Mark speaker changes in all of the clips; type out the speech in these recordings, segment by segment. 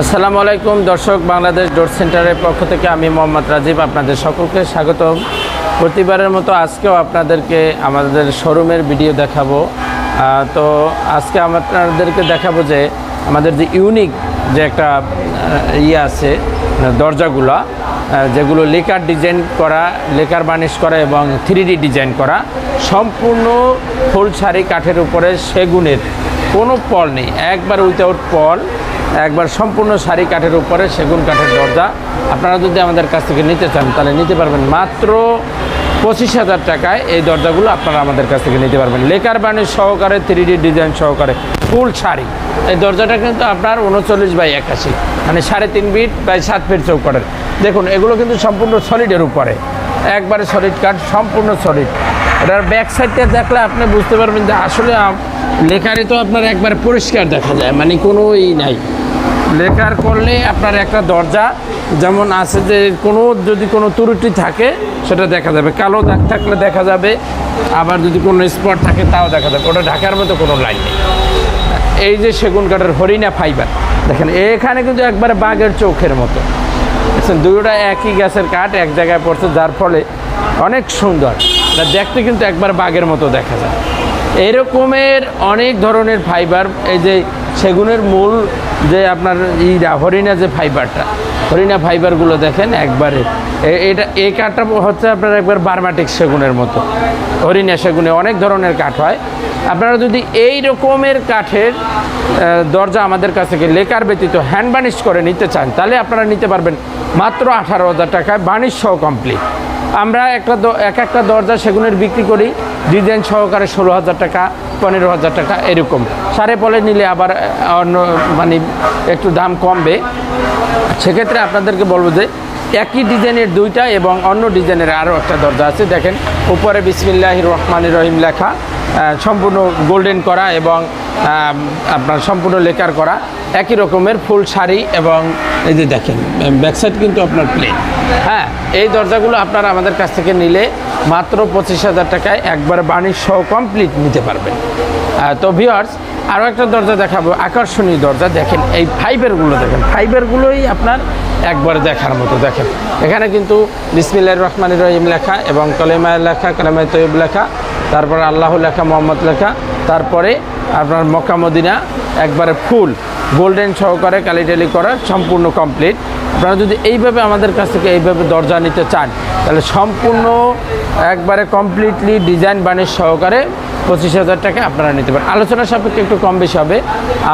Speaker 1: আসসালামু আলাইকুম, দর্শক, বাংলাদেশ ডোর সেন্টারের পক্ষ থেকে আমি মোহাম্মদ রাজীব আপনাদের সকলকে স্বাগতম। প্রতিবারের মতো আজকেও আপনাদেরকে আমাদের শোরুমের ভিডিও দেখাবো। তো আজকে আপনাদেরকে দেখাবো যে আমাদের যে ইউনিক যে একটা ইয়ে আছে, দরজাগুলো যেগুলো লেকার ডিজাইন করা, লেকার বানিশ করা এবং থ্রি ডিজাইন করা, সম্পূর্ণ ফুল শাড়ি কাঠের উপরে সেগুনের কোনো পল নেই। একবার উইথাউট পল, একবার সম্পূর্ণ শাড়ি কাঠের উপরে সেগুন কাঠের দরজা। আপনারা যদি আমাদের কাছ থেকে নিতে চান, তাহলে নিতে পারবেন মাত্র পঁচিশ হাজার টাকায় এই দরজাগুলো আপনারা আমাদের কাছ থেকে নিতে পারবেন। লেকার বাণিজ্য সহকারে থ্রি ডি ডিজাইন সহকারে, ফুল শাড়ি। এই দরজাটা কিন্তু আপনার উনচল্লিশ বাই একাশি মানে সাড়ে তিন ফিট বাই সাত ফিট চৌকারের দেখুন, এগুলো কিন্তু সম্পূর্ণ সলিডের উপরে। একবারে সলিড কাঠ সম্পূর্ণ সলিড এটার ব্যাক সাইডটা দেখলে আপনি বুঝতে পারবেন যে আসলে লেখারে তো আপনার একবার পরিষ্কার দেখা যায় মানে কোনো ই নাই। লেখার করলে আপনার একটা দরজা, যেমন আছে যে কোনো, যদি কোনো ত্রুটি থাকে, সেটা দেখা যাবে। কালো দাগ থাকলে দেখা যাবে, আবার যদি কোনো স্পট থাকে, তাও দেখা যাবে। ওটা ঢাকার মতো কোনো লাইন নেই। এই যে সেগুন কাঠের হরিণা ফাইবার দেখেন, এখানে কিন্তু একবারে বাঘের চোখের মতো। দুটোটা একই গ্যাসের কাঠ এক জায়গায় পড়ছে, যার ফলে অনেক সুন্দর। দেখতে কিন্তু একবার বাঘের মতো দেখা যায়। এরকমের অনেক ধরনের ফাইবার এই যে সেগুনের মূল যে আপনার ইরা হরিণা যে ফাইবারটা হরিণা ফাইবারগুলো দেখেন একবারে। এটা, এই কাঠটা হচ্ছে আপনার একবার বার্মাটিক সেগুনের মতো। হরিণা সেগুনে অনেক ধরনের কাঠ হয়। আপনারা যদি এই রকমের কাঠের দরজা আমাদের কাছ থেকে লেকার ব্যতীত হ্যান্ড বানিশ করে নিতে চান, তাহলে আপনারা নিতে পারবেন মাত্র আঠারো হাজার টাকায় বানিশ সহ কমপ্লিট আমরা একটা এক একটা দরজা সেগুনের বিক্রি করি, ডিজাইন সহকারে ষোলো হাজার টাকা। পনেরো হাজার টাকা, এরকম। সাড়ে পলে নিলে আবার অন্য মানে একটু দাম কমবে। সেক্ষেত্রে আপনাদেরকে বলব যে, একই ডিজাইনের দুইটা এবং অন্য ডিজাইনের আরও একটা দরজা আছে। দেখেন, উপরে বিসমিল্লাহ রহমান রহিম লেখা। সম্পূর্ণ গোল্ডেন করা এবং আপনার সম্পূর্ণ লেকার করা। একই রকমের ফুল শাড়ি এবং এই যে দেখেন ব্যাকসাইড কিন্তু আপনার প্লেন হ্যাঁ এই দরজাগুলো আপনারা আমাদের কাছ থেকে নিলে মাত্র পঁচিশ হাজার টাকায় একবার বাণিজ্য সহ কমপ্লিট নিতে পারবেন। তো ভিওয়ার্স আরও একটা দরজা দেখাবো, আকর্ষণীয় দরজা। দেখেন, এই ফাইবারগুলো দেখেন ফাইবারগুলোই আপনার একবার দেখার মতো। দেখেন, এখানে কিন্তু বিসমিল্লাহ রহমান রহিম লেখা এবং কলেমায় লেখা, কলেমায় তৈব লেখা। তারপরে আল্লাহ লেখা, মোহাম্মদ লেখা, তারপরে আপনার মক্কা, মদিনা, একবারে ফুল, গোল্ডেন সহকারে কালিটালি করা সম্পূর্ণ কমপ্লিট। আপনারা যদি এইভাবে আমাদের কাছ থেকে এইভাবে দরজা নিতে চান, তাহলে সম্পূর্ণ একবারে কমপ্লিটলি ডিজাইন বানিশ সহকারে পঁচিশ হাজার টাকা আপনারা নিতে পারেন। আলোচনা সাপেক্ষে একটু কম বেশি হবে।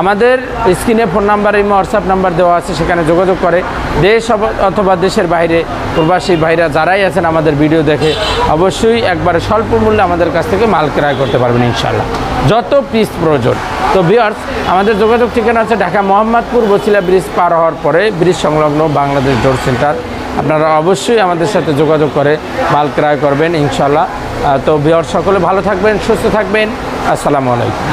Speaker 1: আমাদের স্ক্রিনে ফোন নাম্বার এবং হোয়াটসঅ্যাপ নাম্বার দেওয়া আছে, সেখানে যোগাযোগ করে। দেশ অথবা দেশের বাইরে প্রবাসী ভাইরা যারাই আছেন আমাদের ভিডিও দেখে, অবশ্যই একবারে স্বল্প মূল্যে আমাদের কাছ থেকে মাল ক্রয় করতে পারবেন ইনশাল্লাহ যত পিস প্রয়োজন। তো বিয়ার্স আমাদের যোগাযোগ ঠিকানা আছে ঢাকা মোহাম্মদপুর, বছিলা ব্রিজ পার হওয়ার পরে ব্রিজ সংলগ্ন বাংলাদেশ ডোর সেন্টার আপনারা অবশ্যই আমাদের সাথে যোগাযোগ করে মাল ক্রয় করবেন ইনশাল্লাহ তো বিয়ার সকলে ভালো থাকবেন, সুস্থ থাকবেন। আসসালামু আলাইকুম।